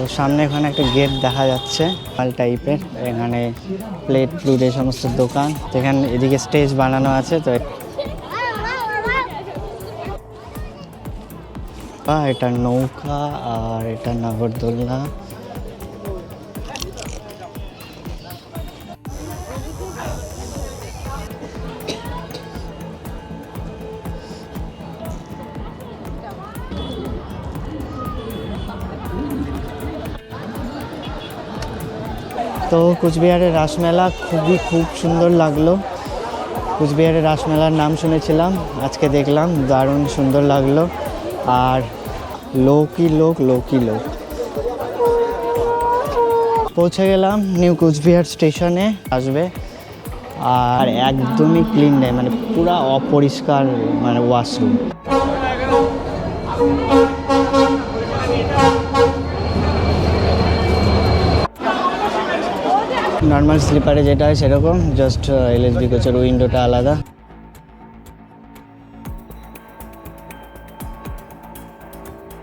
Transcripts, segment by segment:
তো সামনে এখানে একটা গেট দেখা যাচ্ছে হল টাইপের এখানে প্লেট ফ্লুট এই সমস্ত দোকান। যেখানে এদিকে স্টেজ বানানো আছে, তো এটা নৌকা আর এটা নাগরদোলনা। তো কুচবিহারের রাসমেলা খুবই খুব সুন্দর লাগল। কুচবিহারের রাসমেলার নাম শুনেছিলাম, আজকে দেখলাম দারুণ সুন্দর লাগল। আর লোকই লোক লোকই লোক। পৌঁছে গেলাম নিউ কুচবিহার স্টেশনে, আসবে। আর একদমই ক্লিন নেই মানে পুরা অপরিষ্কার মানে ওয়াশরুম নর্মাল স্লিপারে যেটা হয় সেরকম জাস্ট এলএসবি কোচের উইন্ডোটা আলাদা।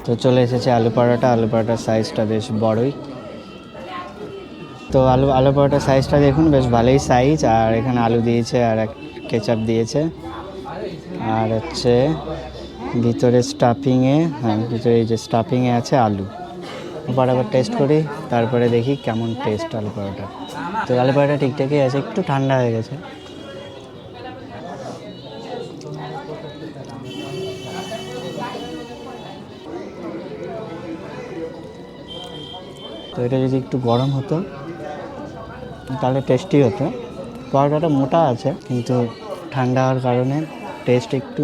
তো চলে এসেছে আলু পরোটা, আলু পরোটার সাইজটা বেশ বড়ই। তো আলু আলু পরোটার সাইজটা দেখুন, বেশ ভালোই সাইজ আর এখানে আলু দিয়েছে, আর এক কেচাপ দিয়েছে। আর হচ্ছে ভিতরে স্টাফিংয়ে হ্যাঁ ভিতরে এই যে স্টাফিংয়ে আছে আলু। বরাবর টেস্ট করি, তারপরে দেখি কেমন টেস্ট আলু পরোটা। তো আলু পরোটা ঠিকঠাকই আছে, একটু ঠান্ডা হয়ে গেছে। তো এটা যদি একটু গরম হতো, তাহলে টেস্টি হতো। পরোটাটা মোটা আছে, কিন্তু ঠান্ডা হওয়ার কারণে টেস্ট একটু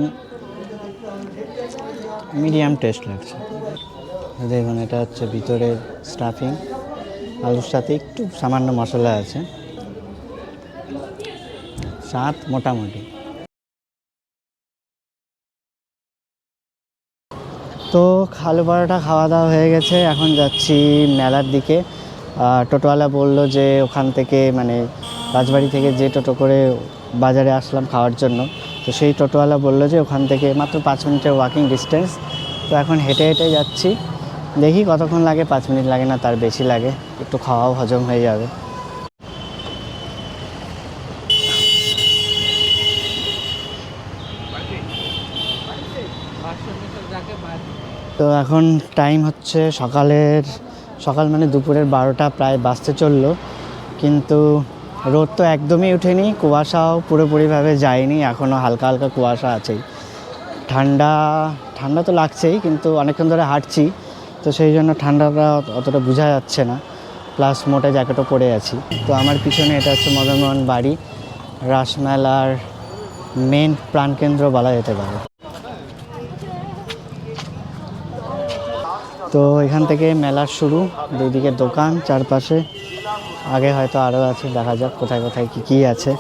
মিডিয়াম টেস্ট লাগছে। দেখুন, এটা হচ্ছে ভিতরে স্টাফিং আলুর সাথে একটু সামান্য মশলা আছে। স্বাদ মোটামুটি। তো আলু পরোটা খাওয়া দাওয়া হয়ে গেছে, এখন যাচ্ছি মেলার দিকে। টোটোওয়ালা বলল যে ওখান থেকে মানে রাজবাড়ি থেকে যে টোটো করে বাজারে আসলাম খাওয়ার জন্য। তো সেই টোটোওয়ালা বলল যে ওখান থেকে মাত্র পাঁচ মিনিটের ওয়াকিং ডিস্টেন্স তো এখন হেঁটে হেঁটে যাচ্ছি। দেখি কতক্ষণ লাগে, পাঁচ মিনিট লাগে না, তার বেশি লাগে। একটু খাওয়াও হজম হয়ে যাবে। তো এখন টাইম হচ্ছে সকালের, সকাল মানে দুপুরের বারোটা, প্রায় বাজতে চলল। কিন্তু রোদ তো একদমই ওঠেনি কুয়াশাও পুরোপুরিভাবে যায়নি এখনও হালকা হালকা কুয়াশা আছেই। ঠান্ডা ঠান্ডা তো লাগছেই, কিন্তু অনেকক্ষণ ধরে হাঁটছি। তো সেই জন্য ঠান্ডাটা অতটা বোঝা যাচ্ছে না। প্লাস মোটা জ্যাকেটও পরে আছি। তো আমার পিছনে এটা হচ্ছে মদনমোহন বাড়ি। রাসমেলার মেন প্রাণকেন্দ্র বলা যেতে পারে। তো এখান থেকে মেলার শুরু। দুদিকে দোকান চারপাশে। আগে হয়তো আরও আছে, দেখা যাক কোথায় কোথায় কী কী আছে।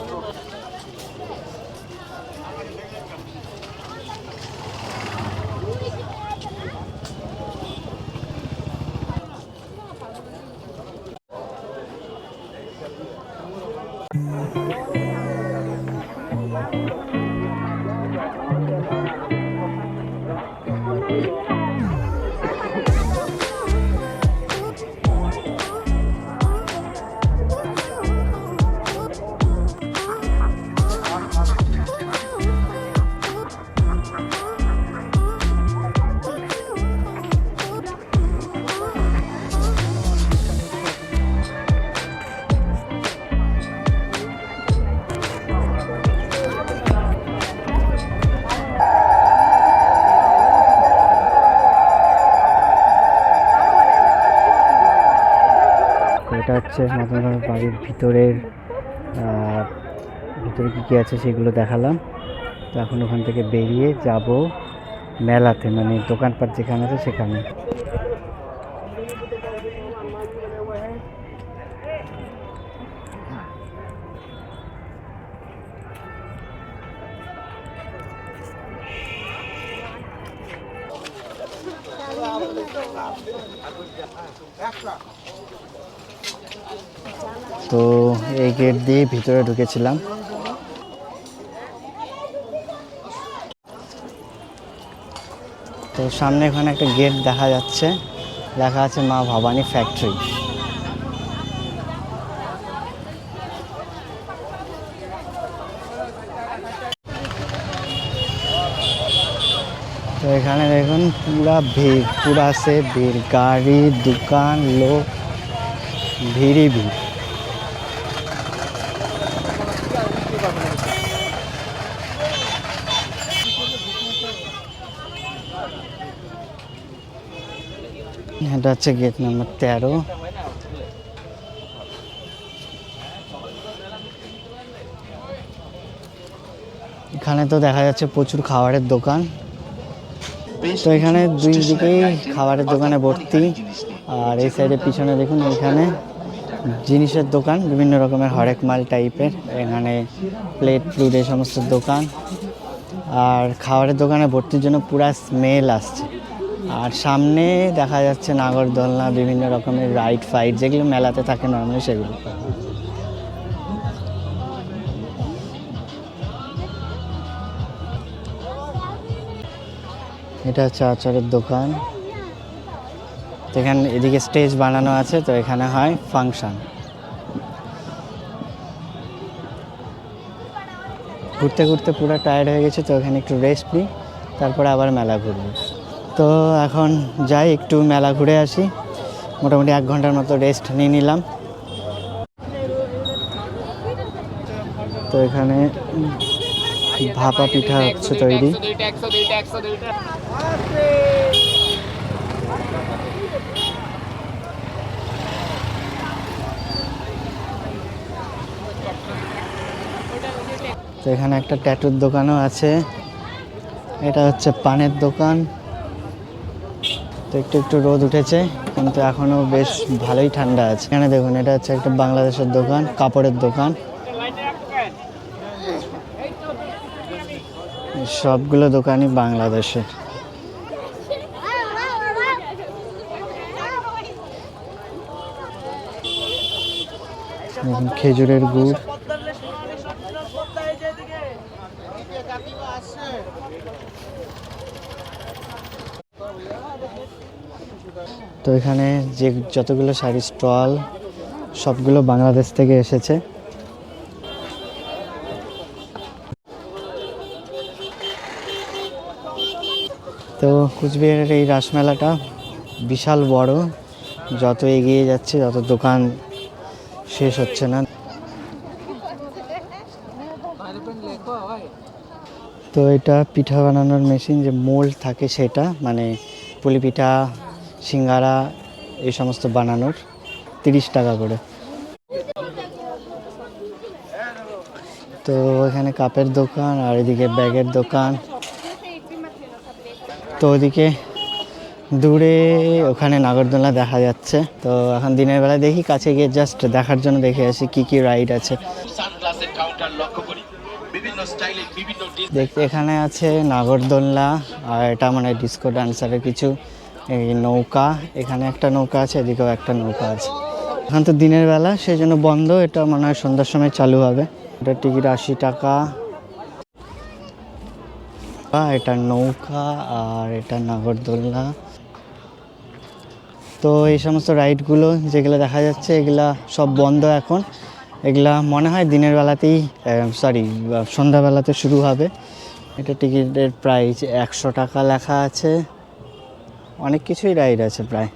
এটা হচ্ছে মদনমোহন বাড়ির ভিতরের ভিতরে কী কী আছে সেগুলো দেখালাম। তো এখন ওখান থেকে বেরিয়ে যাব মেলাতে মানে দোকানপাট যেখানে আছে সেখানে। গেট দিয়ে ভিতরে ঢুকেছিলাম। তো সামনে এখানে একটা গেট দেখা যাচ্ছে। লেখা আছে মা ভবানী ফ্যাক্টরি। তো এখানে দেখুন পুরা ভিড়, পুরা সে ভিড়। গাড়ি, দোকান, লোক, ভিড়ই ভিড়। এটা হচ্ছে গেট নাম্বার তেরো। এখানে তো দেখা যাচ্ছে প্রচুর খাবারের দোকান। তো এখানে দুই দিকেই খাবারের দোকানে ভর্তি। আর এই সাইডের পিছনে দেখুন এখানে জিনিসের দোকান বিভিন্ন রকমের হরেক মাল টাইপের। এখানে প্লেট প্লুট এই সমস্ত দোকান। আর খাবারের দোকানে ভর্তির জন্য পুরা স্মেল আসছে। আর সামনে দেখা যাচ্ছে নাগরদোলনা বিভিন্ন রকমের রাইড ফাইট যেগুলো মেলাতে থাকে নর্মালি সেগুলো। এটা হচ্ছে আচারের দোকান। এখানে এদিকে স্টেজ বানানো আছে, তো এখানে হয় ফাংশন ঘুরতে ঘুরতে পুরো টায়ার্ড হয়ে গেছে, তো এখানে একটু রেস্ট নিই, তারপরে আবার মেলা ঘুরবো। তো এখন যাই, একটু মেলা ঘুরে আসি। মোটামুটি এক ঘণ্টার মতো রেস্ট নিয়ে নিলাম। তো এখানে ভাপা পিঠা হচ্ছে তৈরি। তো এখানে একটা ট্যাটুর দোকানও আছে। এটা হচ্ছে পানের দোকান। তো একটু একটু রোদ উঠেছে, কিন্তু এখনও বেশ ভালোই ঠান্ডা আছে। এখানে দেখুন, এটা হচ্ছে একটা বাংলাদেশের দোকান, কাপড়ের দোকান। সবগুলো দোকানই বাংলাদেশের খেজুরের গুড়। তো এখানে যে যতগুলো শাড়ি স্টল, সবগুলো বাংলাদেশ থেকে এসেছে। তো কুচবিহারের এই রাসমেলাটা বিশাল বড়, যত এগিয়ে যাচ্ছে তত দোকান শেষ হচ্ছে না। তো এটা পিঠা বানানোর মেশিন যে মোল্ড থাকে সেটা মানে পুলি পিঠা সিঙ্গারা এই সমস্ত বানানোর তিরিশ টাকা করে। তো এখানে কাপের দোকান আর এদিকে ব্যাগের দোকান। তো ওদিকে দূরে ওখানে নাগরদোলা দেখা যাচ্ছে। তো এখন দিনের বেলা দেখি কাছে গিয়ে জাস্ট দেখার জন্য দেখে আসি কি কি রাইড আছে। দেখতে এখানে আছে নাগরদোলনা আর এটা মানে ডিস্কো ডান্সারের কিছু। এই নৌকা, এখানে একটা নৌকা আছে, এদিকেও একটা নৌকা আছে। এখন তো দিনের বেলা সেই জন্য বন্ধ, এটা মনে হয় সন্ধ্যার সময় চালু হবে। এটা টিকিট আশি টাকা। এটা নৌকা আর এটা নাগরদোলনা। তো এই সমস্ত রাইডগুলো যেগুলো দেখা যাচ্ছে, এগুলা সব বন্ধ এখন। এগুলা মনে হয় দিনের বেলাতেই সরি সন্ধ্যাবেলাতে শুরু হবে। এটা টিকিটের প্রাইস একশো টাকা লেখা আছে। অনেক কিছুই রাইড আছে প্রায়।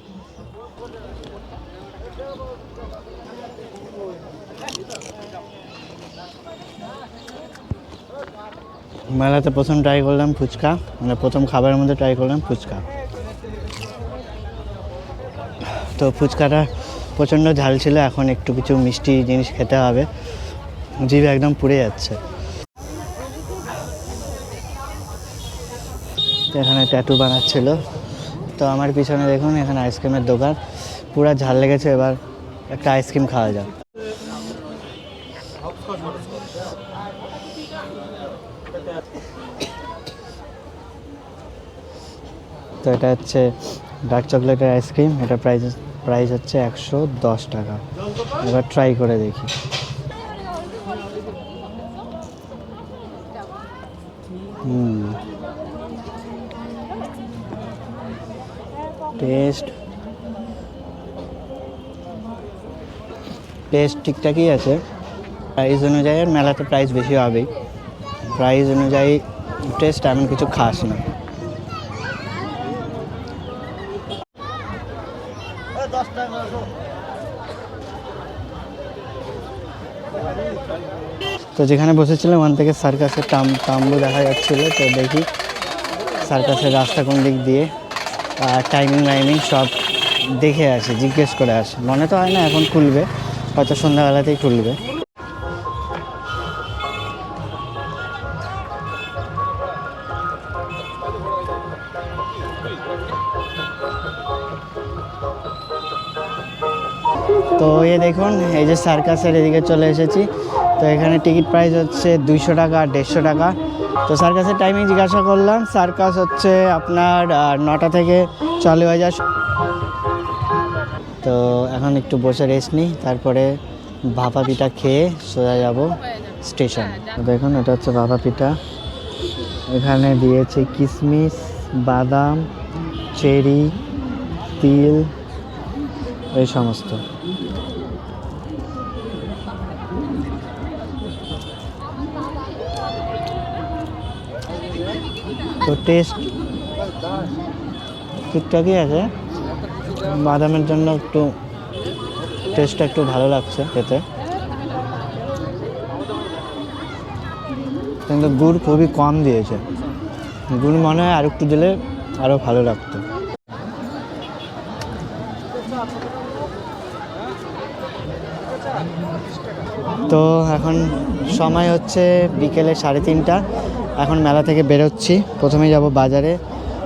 মেলাতে প্রথম ট্রাই করলাম ফুচকা মানে প্রথম খাবারের মধ্যে ট্রাই করলাম ফুচকা। তো ফুচকাটা প্রচণ্ড ঝাল ছিল, এখন একটু কিছু মিষ্টি জিনিস খেতে হবে। জিভে একদম পুড়ে যাচ্ছে। এখানে ট্যাটু বানাচ্ছিল। তো আমার পিছনে দেখুন, এখানে আইসক্রিমের দোকান। পুরো ঝাল লেগেছে, এবার একটা আইসক্রিম খাওয়া যাক। তো এটা হচ্ছে ডার্ক চকলেটের আইসক্রিম এটা প্রাইস প্রাইস হচ্ছে একশো দশ টাকা। এবার ট্রাই করে দেখি। হুম। পেস্ট পেস্ট ঠিকঠাকই আছে। প্রাইস অনুযায়ী আর মেলাতে প্রাইস বেশি হবেই। প্রাইস অনুযায়ী টেস্ট এমন কিছু খাস না। তো যেখানে বসেছিলাম, ওখান থেকে সার্কাসের টাম টাম্বু দেখা যাচ্ছিল। তো দেখি সার্কাসের রাস্তা কোন দিক দিয়ে। টাইমিং মাইমিং সব দেখে আসে, জিজ্ঞেস করে আসে। মনে তো হয় না এখন খুলবে, হয়তো সন্ধ্যাবেলাতেই খুলবে। তো এ দেখুন, এই যে সার্কাসের এদিকে চলে এসেছি। তো এখানে টিকিট প্রাইস হচ্ছে দুইশো টাকা, দেড়শো টাকা। তো সার্কাসের টাইমিং জিজ্ঞাসা করলাম। সার্কাস হচ্ছে আপনার নটা থেকে চালু হয়ে যায় তো এখন একটু বসে রেস্ট নিই তারপরে ভাপা পিঠা খেয়ে সোজা যাব স্টেশন দেখুন, এটা হচ্ছে ভাপা পিঠা। এখানে দিয়েছে কিশমিশ বাদাম, চেরি, তিল, এই সমস্ত। তো টেস্ট ঠিকঠাকই আছে। বাদামের জন্য একটু টেস্টটা একটু ভালো লাগছে খেতে। কিন্তু গুড় খুবই কম দিয়েছে। গুড় মনে হয় আরেকটু দিলে আরও ভালো লাগতো। তো এখন সময় হচ্ছে বিকেলে সাড়ে তিনটা। এখন মেলা থেকে বেরোচ্ছি। প্রথমে যাব বাজারে।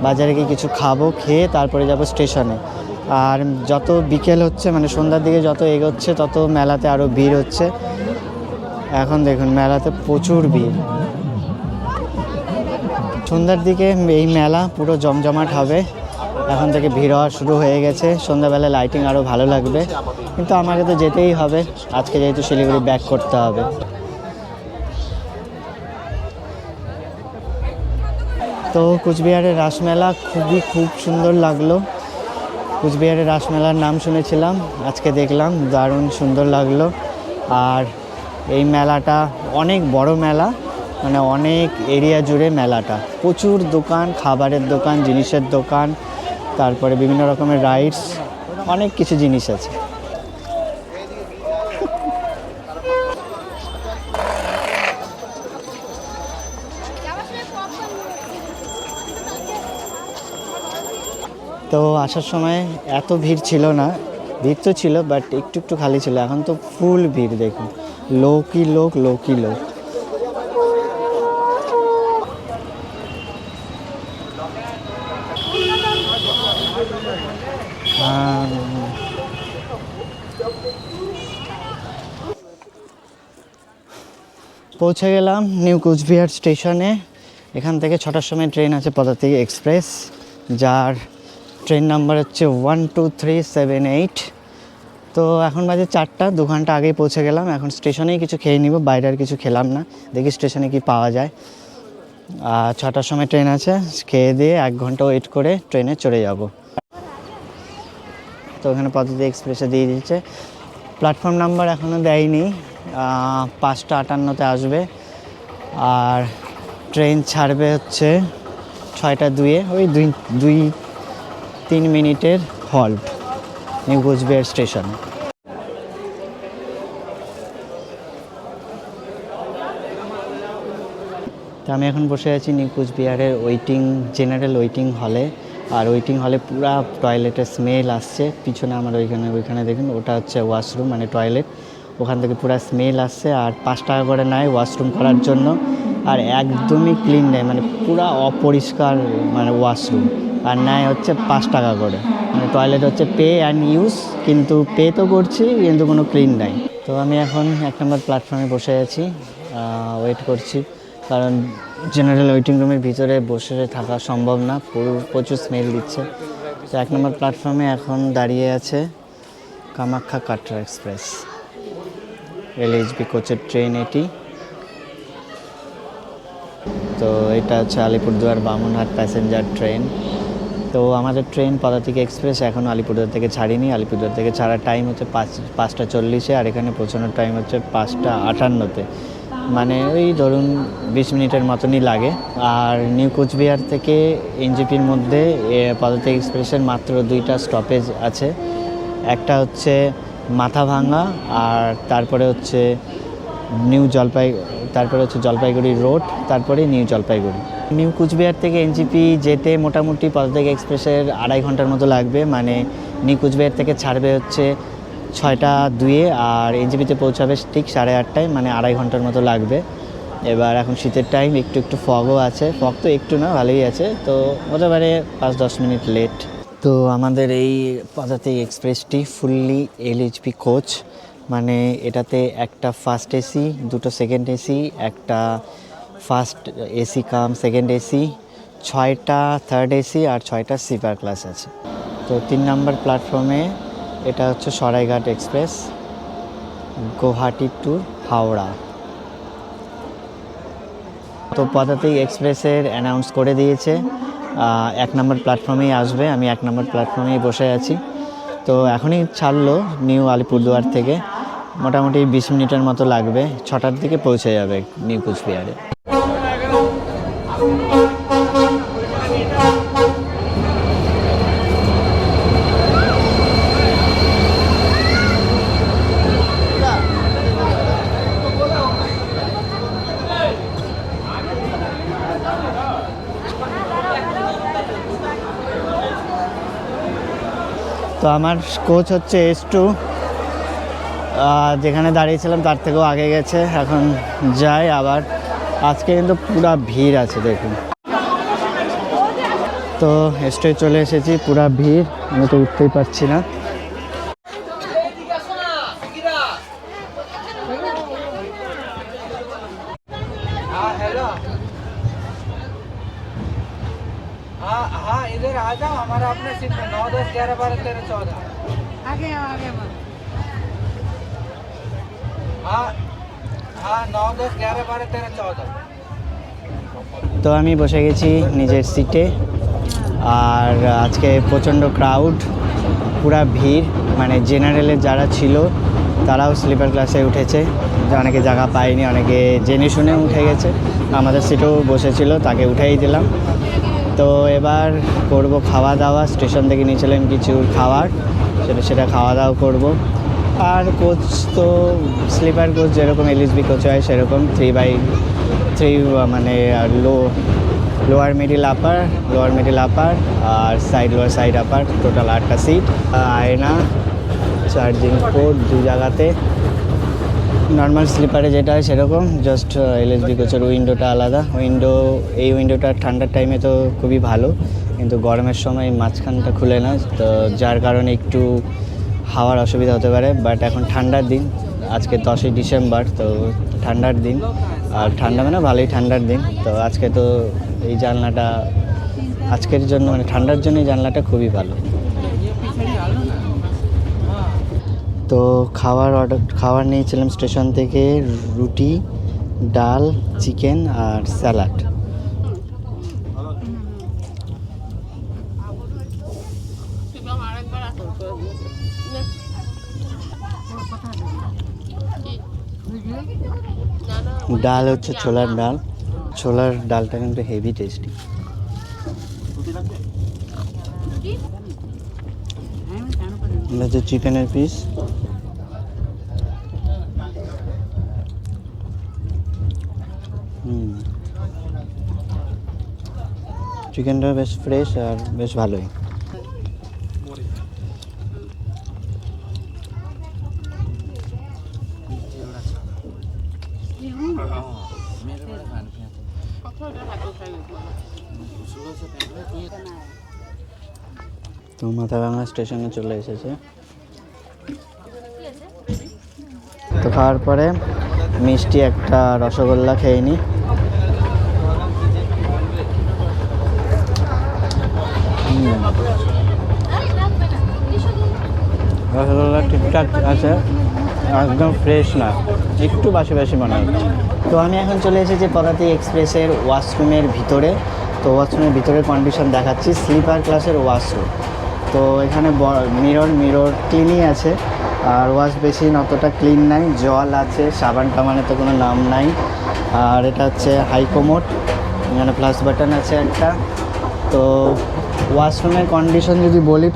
বাজারে গিয়ে কিছু খাব, খেয়ে তারপরে যাব স্টেশনে। আর যত বিকেল হচ্ছে মানে সন্ধ্যার দিকে যত এগোচ্ছে, তত মেলাতে আরও ভিড় হচ্ছে। এখন দেখুন, মেলাতে প্রচুর ভিড়। সন্ধ্যার দিকে এই মেলা পুরো জমজমাট হবে। এখন থেকে ভিড় হওয়া শুরু হয়ে গেছে। সন্ধ্যাবেলা লাইটিং আরও ভালো লাগবে। কিন্তু আমাকে তো যেতেই হবে। আজকে যেহেতু শিলিগুড়ি ব্যাক করতে হবে। তো কুচবিহারের রাসমেলা খুবই খুব সুন্দর লাগল। কুচবিহারের রাসমেলার নাম শুনেছিলাম, আজকে দেখলাম দারুণ সুন্দর লাগল। আর এই মেলাটা অনেক বড় মেলা মানে অনেক এরিয়া জুড়ে মেলাটা। প্রচুর দোকান, খাবারের দোকান, জিনিসের দোকান, তারপরে বিভিন্ন রকমের রাইডস অনেক কিছু জিনিস আছে। তো আসার সময় এত ভিড় ছিল না, ভিড় তো ছিল বাট একটু একটু খালি ছিল, এখন তো ফুল ভিড় দেখুন লোকই লোক লোকই লোক। পৌঁছে গেলাম নিউ কুচবিহার স্টেশনে, এখান থেকে ছটার সময় ট্রেন আছে পদাতিক এক্সপ্রেস, যার ট্রেন নাম্বার হচ্ছে one two three seven eight তো এখন বাজে চারটা, দু ঘণ্টা আগেই পৌঁছে গেলাম। এখন স্টেশনেই কিছু খেয়ে নিব, বাইরে আর কিছু খেলাম না। দেখি স্টেশনে কি পাওয়া যায়। আর ছটার সময় ট্রেন আছে, খেয়ে দিয়ে এক ঘণ্টা ওয়েট করে ট্রেনে চড়ে যাব। তো ওখানে পদ্ধতি এক্সপ্রেসে দিয়ে দিচ্ছে প্ল্যাটফর্ম নাম্বার এখনও দেয়নি। পাঁচটা আটান্নতে আসবে। আর ট্রেন ছাড়বে হচ্ছে ছয়টা দুয়ে ওই দুই দুই তিন মিনিটের হল্ট নিউ কোচবিহার স্টেশন। তো আমি এখন বসে আছি নিউ কোচবিহারের ওয়েটিং জেনারেল ওয়েটিং হলে আর ওয়েটিং হলে পুরা টয়লেটের স্মেল আসছে। পিছনে আমার ওইখানে ওইখানে দেখুন, ওটা হচ্ছে ওয়াশরুম মানে টয়লেট ওখান থেকে পুরা স্মেল আসছে। আর পাঁচ টাকা করে নেয় ওয়াশরুম করার জন্য। আর একদমই ক্লিন নেই মানে পুরো অপরিষ্কার মানে ওয়াশরুম আর নেয় হচ্ছে পাঁচ টাকা করে। মানে টয়লেট হচ্ছে পে অ্যান্ড ইউজ কিন্তু পে তো করছি, কিন্তু কোনো ক্লিন নাই। তো আমি এখন এক নম্বর প্ল্যাটফর্মে বসে আছি ওয়েট করছি। কারণ জেনারেল ওয়েটিং রুমের ভিতরে বসে থাকা সম্ভব না, পুরো প্রচুর স্মেল দিচ্ছে। তো এক নম্বর প্ল্যাটফর্মে এখন দাঁড়িয়ে আছে কামাখ্যা কাটরা এক্সপ্রেস এলএইচবি কোচের ট্রেন এটি। তো এটা হচ্ছে আলিপুরদুয়ার বামুনহাট প্যাসেঞ্জার ট্রেন তো আমাদের ট্রেন পদাতিক এক্সপ্রেস এখনও আলিপুরদুয়ার থেকে ছাড়িনি। আলিপুরদুয়ার থেকে ছাড়ার টাইম হচ্ছে পাঁচ, পাঁচটা চল্লিশে আর এখানে পৌঁছানোর টাইম হচ্ছে পাঁচটা আটান্নতে। মানে ওই ধরুন বিশ মিনিটের মতনই লাগে। আর নিউ কোচবিহার থেকে এনজিপির মধ্যে পদাতিক এক্সপ্রেসের মাত্র দুইটা স্টপেজ আছে। একটা হচ্ছে মাথাভাঙ্গা আর তারপরে হচ্ছে নিউ জলপাই, তারপরে হচ্ছে জলপাইগুড়ি রোড তারপরে নিউ জলপাইগুড়ি। নিউ কুচবিহার থেকে এনজিপি যেতে মোটামুটি পদাতিক এক্সপ্রেসের আড়াই ঘণ্টার মতো লাগবে মানে নিউ কুচবিহার থেকে ছাড়বে হচ্ছে ছয়টা দুয়ে আর এনজিপিতে পৌঁছাবে ঠিক সাড়ে আটটায় মানে আড়াই ঘণ্টার মতো লাগবে। এবার এখন শীতের টাইম একটু একটু ফগও আছে। ফগ তো একটু না, ভালোই আছে। তো হতে পারে পাঁচ দশ মিনিট লেট তো আমাদের এই পদাতিক এক্সপ্রেসটি ফুললি এলএইচপি কোচ মানে এটাতে একটা ফার্স্ট এসি দুটো সেকেন্ড এসি একটা first AC cum second AC ছয়টা থার্ড এসি আর ছয়টা স্লিপার ক্লাস আছে। তো তিন নম্বর প্ল্যাটফর্মে এটা হচ্ছে সরাইঘাট এক্সপ্রেস গুয়াহাটি টু হাওড়া। তো পদাতিক এক্সপ্রেসের অ্যানাউন্স করে দিয়েছে। এক নম্বর প্ল্যাটফর্মেই আসবে, আমি এক নম্বর প্ল্যাটফর্মেই বসে আছি। তো এখনই ছাড়লো নিউ আলিপুরদুয়ার থেকে। মোটামুটি বিশ মিনিটের মতো লাগবে। ছটার দিকে পৌঁছে যাবে নিউ কুচবিহারে। তো আমার কোচ হচ্ছে এস টু। যেখানে দাঁড়িয়েছিলাম, তার থেকেও আগে গেছে। এখন যাই আবার। আজকে কিন্তু পুরা ভিড় আছে, দেখুন। তো এস চলে এসেছি, পুরা ভিড়। আমি তো উঠতেই পারছি না। তো আমি বসে গেছি নিজের সিটে আর আজকে প্রচণ্ড ক্রাউড পুরা ভিড় মানে জেনারেলের যারা ছিল, তারাও স্লিপার ক্লাসে উঠেছে। অনেকে জায়গা পায়নি, অনেকে জেনে শুনে উঠে গেছে। আমাদের সিটেও বসেছিল, তাকে উঠেই দিলাম। তো এবার করব খাওয়া দাওয়া স্টেশন থেকে নিয়েছিলাম কিছু খাবার সেটা সেটা খাওয়া দাওয়া করব। আর কোচ তো স্লিপার কোচ যেরকম এলএসবি কোচ হয় সেরকম থ্রি বাই থ্রি মানে lo lower middle upper lower middle upper আর side lower side upper total আটটা সিট আয়না চার্জিং পোর্ট দু জায়গাতে। নর্মাল স্লিপারে যেটা হয় সেরকম জাস্ট এলএসবি কোচের উইন্ডোটা আলাদা। উইন্ডো এই উইন্ডোটা ঠান্ডার টাইমে তো খুবই ভালো, কিন্তু গরমের সময় মাঝখানটা খুলে না, তো যার কারণে একটু হাওয়ার অসুবিধা হতে পারে বাট এখন ঠান্ডার দিন, আজকে দশই ডিসেম্বর, তো ঠান্ডার দিন, আর ঠান্ডা মানে ভালোই ঠান্ডার দিন, তো আজকে তো এই জানলাটা, আজকের জন্য মানে ঠান্ডার জন্য এই জানলাটা খুবই ভালো। তো খাবার অর্ডার খাবার নিয়েছিলাম স্টেশন থেকে রুটি, ডাল চিকেন আর স্যালাড ডাল হচ্ছে ছোলার ডাল। ছোলার ডালটা কিন্তু হেভি টেস্টি এটা হচ্ছে চিকেনের পিস চিকেনটা বেশ ফ্রেশ আর বেশ ভালোই তো মাথাভাঙা স্টেশনে চলে এসেছে। তো খাওয়ার পরে মিষ্টি একটা রসগোল্লা খেয়ে হুম। রসগোল্লা ঠিকঠাক আছে, একদম ফ্রেশ না, একটু বাসি বাসি মনে হচ্ছে তো আমি এখন চলে এসেছি পদাতি এক্সপ্রেসের ওয়াশরুমের ভিতরে। তো ওয়াশরুমের ভিতরের কন্ডিশন দেখাচ্ছি স্লিপার ক্লাসের ওয়াশরুম তো এখানে মিরর মিরর ক্লিনই আছে। আর ওয়াশ বেসিন অতটা ক্লিন নাই, জল আছে, সাবান টাবানের তো কোনো নাম নাই। আর এটা হচ্ছে হাইকোমোট এখানে প্লাস বাটন আছে একটা। তো ওয়াশরুমের কন্ডিশন যদি বলি,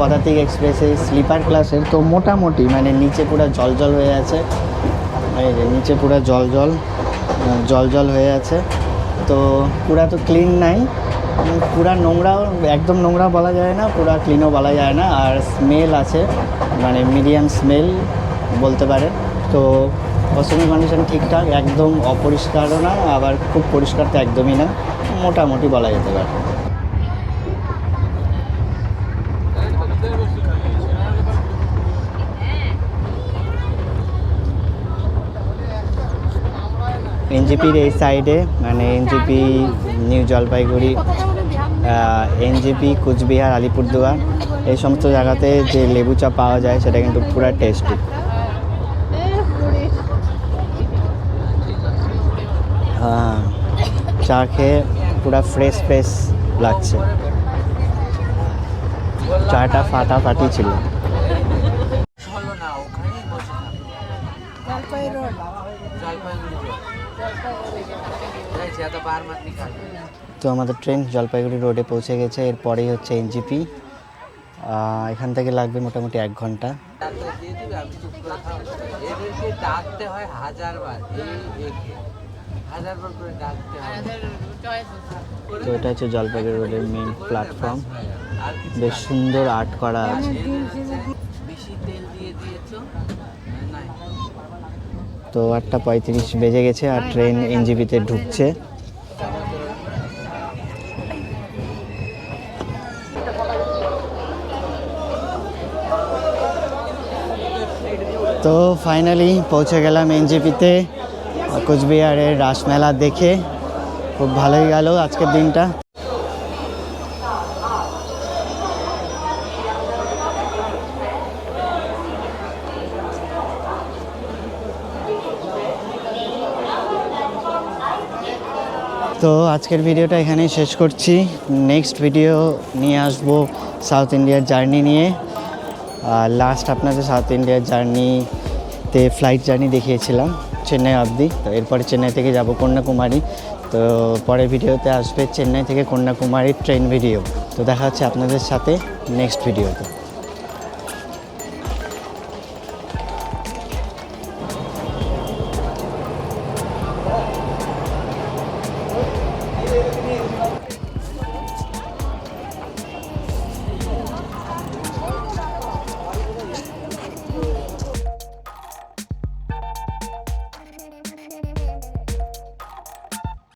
পদাতিক এক্সপ্রেসে স্লিপার ক্লাসের তো মোটামুটি মানে নিচে পুরো জল জল হয়ে আছে। এই যে নিচে পুরো জল জল জল জল হয়ে আছে। তো পুরা তো ক্লিন নাই। পুরা নোংরাও একদম নোংরা বলা যায় না, পুরা ক্লিনও বলা যায় না, আর স্মেল আছে মানে মিডিয়াম স্মেল বলতে পারে তো অসমের কন্ডিশন ঠিকঠাক, একদম অপরিষ্কারও না, আবার খুব পরিষ্কার তো একদমই না, মোটামুটি বলা যেতে পারে। এনজিপির এই সাইডে মানে NJP, New Jalpaiguri NJP, Coochbehar, Alipurduar, এই সমস্ত জায়গাতে যে লেবু চা পাওয়া যায়, সেটা কিন্তু পুরো টেস্টি হ্যাঁ চা খেয়ে পুরো ফ্রেশ ফ্রেশ লাগছে। চাটা ফাটাফাটি ছিল। তো আমাদের ট্রেন জলপাইগুড়ি রোডে পৌঁছে গেছে এরপরেই হচ্ছে এনজিপি। এখান থেকে লাগবে মোটামুটি এক ঘণ্টা। ডাকতে হয় তো এটা হচ্ছে জলপাইগুড়ি রোডের মেন প্ল্যাটফর্ম বেশ সুন্দর আর্ট করা আছে বেশি তেল দিয়ে দিয়েছ নাই তো আটটা পঁয়ত্রিশ বেজে গেছে আর ট্রেন এনজিপিতে ঢুকছে। তো ফাইনালি পৌঁছে গেলাম এনজিপিতে কোচবিহারের রাসমেলা দেখে। খুব ভালোই গেল আজকের দিনটা। তো আজকের ভিডিওটা এখানেই শেষ করছি। নেক্সট ভিডিও নিয়ে আসব সাউথ ইন্ডিয়ার জার্নি নিয়ে। লাস্ট আপনাদের সাউথ ইন্ডিয়ার জার্নিতে ফ্লাইট জার্নি দেখিয়েছিলাম চেন্নাই অবধি। তো এরপরে চেন্নাই থেকে যাব কন্যাকুমারী। তো পরের ভিডিওতে আসবে চেন্নাই থেকে কন্যাকুমারীর ট্রেন ভিডিও তো দেখা হচ্ছে আপনাদের সাথে নেক্সট ভিডিওতে